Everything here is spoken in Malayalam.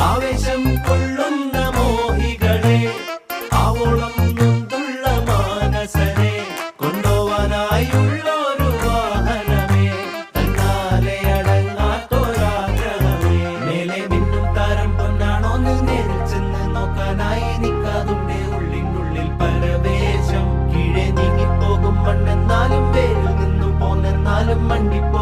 ആവേശം കൊള്ളുന്ന മോഹികളെ ആവോളം നൊന്തുള്ള മാനസരെ കൊണ്ടുപോവാനായുള്ളൊരു വാഹനമേ തന്നാലെ അടങ്ങാത്തൊരാഗ്രഹമേ. മേലെ മിന്നും താരം പൊന്നാണോ എന്ന് നേരിൽ ചെന്ന് നോക്കാനായി നിൽക്കാതുണ്ട് ഉള്ളിനുള്ളിൽ പരവേശം. കീഴെ നീങ്ങിപ്പോകും മണ്ണെന്നാലും വേരിൽ നിന്നു പോന്നെന്നാലും മണ്ടിപ്പോ